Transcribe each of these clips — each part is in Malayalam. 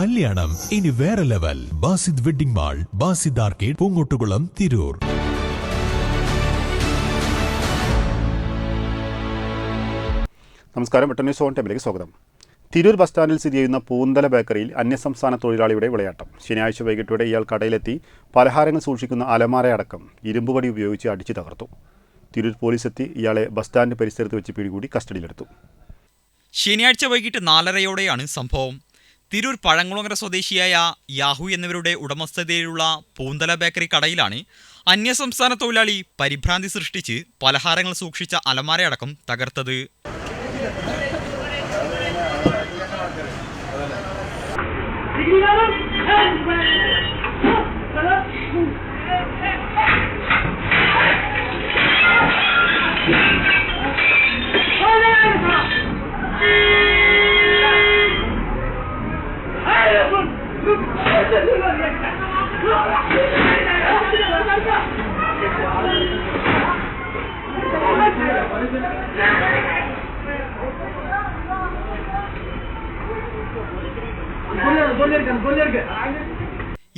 കല്യാണം. ഇനി വേറെ level. Basid wedding mall Basid arcade Poongottukulam Tirur. നമസ്കാരം. ന്യൂസ് ഓൺ ടൈമിലേക്ക് സ്വാഗതം. തിരൂർ ബസ് സ്റ്റാൻഡിൽ സ്ഥിതി ചെയ്യുന്ന പൂന്തല ബേക്കറിയിൽ അന്യസംസ്ഥാന തൊഴിലാളിയുടെ വിളയാട്ടം. ശനിയാഴ്ച വൈകിട്ടോടെ ഇയാൾ കടയിലെത്തി പലഹാരങ്ങൾ സൂക്ഷിക്കുന്ന അലമാരയടക്കം ഇരുമ്പുപടി ഉപയോഗിച്ച് അടിച്ചു തകർത്തു. തിരൂർ പോലീസ് എത്തി ഇയാളെ ബസ് സ്റ്റാൻഡ് പരിസരത്ത് വെച്ച് പിടികൂടി കസ്റ്റഡിയിലെടുത്തു. ശനിയാഴ്ച വൈകിട്ട് നാലരയോടെയാണ് സംഭവം. തിരൂർ പഴങ്കുളങ്ങര സ്വദേശിയായ യാഹു എന്നിവരുടെ ഉടമസ്ഥതയിലുള്ള പൂന്തല ബേക്കറി കടയിലാണ് അന്യസംസ്ഥാന തൊഴിലാളി പരിഭ്രാന്തി സൃഷ്ടിച്ച് പലഹാരങ്ങൾ സൂക്ഷിച്ച അലമാരയടക്കം തകർത്തത്.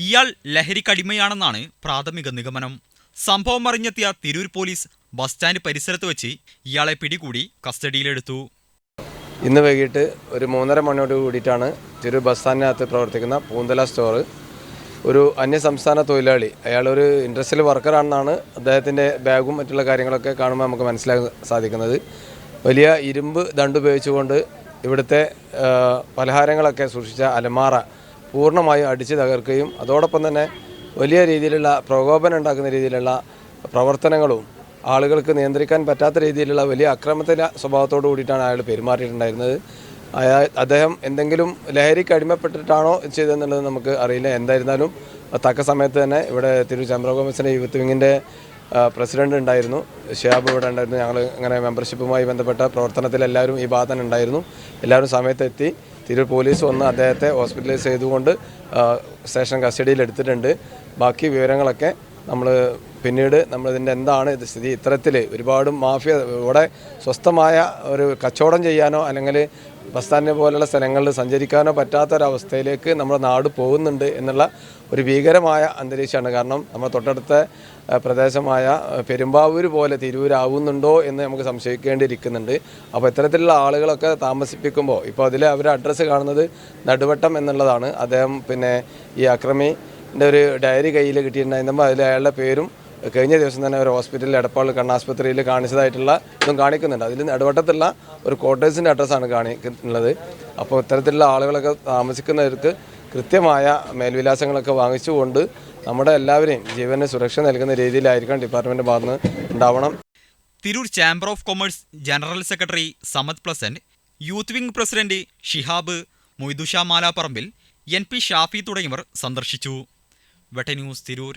ഇയാൾ ലഹരിക്കടിമയാണെന്നാണ് പ്രാഥമിക നിഗമനം. സംഭവം അറിഞ്ഞെത്തിയ തിരൂർ പോലീസ് ബസ് സ്റ്റാൻഡ് പരിസരത്ത് വെച്ച് ഇയാളെ പിടികൂടി കസ്റ്റഡിയിലെടുത്തു. ഇന്ന് വൈകിട്ട് ഒരു മൂന്നര മണിയോട് കൂടിയിട്ടാണ് തിരു ബസ് സ്റ്റാൻഡിനകത്ത് പ്രവർത്തിക്കുന്ന പൂന്തല സ്റ്റോർ ഒരു അന്യസംസ്ഥാന തൊഴിലാളി അയാളൊരു ഇൻഡസ്ട്രിയൽ വർക്കറാണെന്നാണ് അദ്ദേഹത്തിന്റെ ബാഗും മറ്റുള്ള കാര്യങ്ങളൊക്കെ കാണുമ്പോൾ നമുക്ക് മനസ്സിലാക്കാൻ സാധിക്കുന്നത്. വലിയ ഇരുമ്പ് ദണ്ട് ഉപയോഗിച്ചുകൊണ്ട് ഇവിടുത്തെ പലഹാരങ്ങളൊക്കെ സൂക്ഷിച്ച അലമാറ പൂർണമായും അടിച്ചു തകർക്കുകയും അതോടൊപ്പം തന്നെ വലിയ രീതിയിലുള്ള പ്രകോപനം ഉണ്ടാക്കുന്ന രീതിയിലുള്ള പ്രവർത്തനങ്ങളും ആളുകൾക്ക് നിയന്ത്രിക്കാൻ പറ്റാത്ത രീതിയിലുള്ള വലിയ അക്രമത്തിന്റെ സ്വഭാവത്തോടു കൂടിയിട്ടാണ് അയാൾ പെരുമാറിയിട്ടുണ്ടായിരുന്നത്. അയാൾ അദ്ദേഹം എന്തെങ്കിലും ലഹരിക്ക് അടിമപ്പെട്ടിട്ടാണോ ചെയ്തതെന്നുള്ളത് നമുക്ക് അറിയില്ല. എന്തായിരുന്നാലും തക്ക സമയത്ത് തന്നെ ഇവിടെ തിരു ചന്ദ്ര കോമസിന്റെ യൂത്ത് വിങ്ങിന്റെ പ്രസിഡന്റ് ഉണ്ടായിരുന്നു. ഷിയാബ് ഇവിടെ ഉണ്ടായിരുന്നു. ഞങ്ങൾ ഇങ്ങനെ മെമ്പർഷിപ്പുമായി ബന്ധപ്പെട്ട പ്രവർത്തനത്തിൽ എല്ലാവരും ഈ ഭാഗത്ത് ഉണ്ടായിരുന്നു. എല്ലാവരും സമയത്തെത്തി. തിരു തിരൂർ പോലീസ് വന്ന് അദ്ദേഹത്തെ ഹോസ്പിറ്റലൈസ് ചെയ്തുകൊണ്ട് സ്റ്റേഷൻ കസ്റ്റഡിയിൽ എടുത്തിട്ടുണ്ട്. ബാക്കി വിവരങ്ങളൊക്കെ നമ്മൾ പിന്നീട് നമ്മളിതിന്റെ എന്താണ് ഇത് സ്ഥിതി? ഇത്തരത്തിൽ ഒരുപാട് മാഫിയ ഇവിടെ സ്വസ്ഥമായ ഒരു കച്ചവടം ചെയ്യാനോ അല്ലെങ്കിൽ ബസ് സ്റ്റാൻഡിനെ പോലുള്ള സ്ഥലങ്ങളിൽ സഞ്ചരിക്കാനോ പറ്റാത്തൊരവസ്ഥയിലേക്ക് നമ്മുടെ നാട് പോകുന്നുണ്ട് എന്നുള്ള ഒരു ഭീകരമായ അന്തരീക്ഷമാണ്. കാരണം നമ്മൾ തൊട്ടടുത്ത പ്രദേശമായ പെരുമ്പാവൂർ പോലെ തിരൂരാവുന്നുണ്ടോ എന്ന് നമുക്ക് സംശയിക്കേണ്ടിയിരിക്കുന്നുണ്ട്. അപ്പോൾ ഇത്തരത്തിലുള്ള ആളുകളൊക്കെ താമസിപ്പിക്കുമ്പോൾ ഇപ്പോൾ അതിൽ അവർ അഡ്രസ്സ് കാണുന്നത് നടുവട്ടം എന്നുള്ളതാണ്. അദ്ദേഹം പിന്നെ ഈ അക്രമിന്റെ ഒരു ഡയറി കയ്യിൽ കിട്ടിയിട്ടുണ്ടായിരുന്നപ്പോൾ അതിൽ അയാളുടെ പേരും കഴിഞ്ഞ ദിവസം തന്നെ ഒരു ഹോസ്പിറ്റലിൽ എടപ്പാൾ കണ്ണാസ്പത്രിയിൽ കാണിച്ചതായിട്ടുള്ള ഇതും കാണിക്കുന്നുണ്ട്. അതിൽ ഇടവട്ടത്തുള്ള ഒരു ക്വാർട്ടേഴ്സിന്റെ അഡ്രസ്സാണ് കാണിക്കുന്നത് അപ്പോൾ ഇത്തരത്തിലുള്ള ആളുകളൊക്കെ താമസിക്കുന്നവർക്ക് കൃത്യമായ മേൽവിലാസങ്ങളൊക്കെ വാങ്ങിച്ചുകൊണ്ട് നമ്മുടെ എല്ലാവരെയും ജീവന് സുരക്ഷ നൽകുന്ന രീതിയിലായിരിക്കണം ഡിപ്പാർട്ട്മെന്റ് ഭാഗത്ത് ഉണ്ടാവണം. Tirur chamber of commerce general secretary Samad Pleasant youth wing president Shihab Moidusha മാലാപ്പറമ്പിൽ N P Shafi തുടങ്ങിയവർ സന്ദർശിച്ചു. വെട്ടന്യൂസ് Tirur.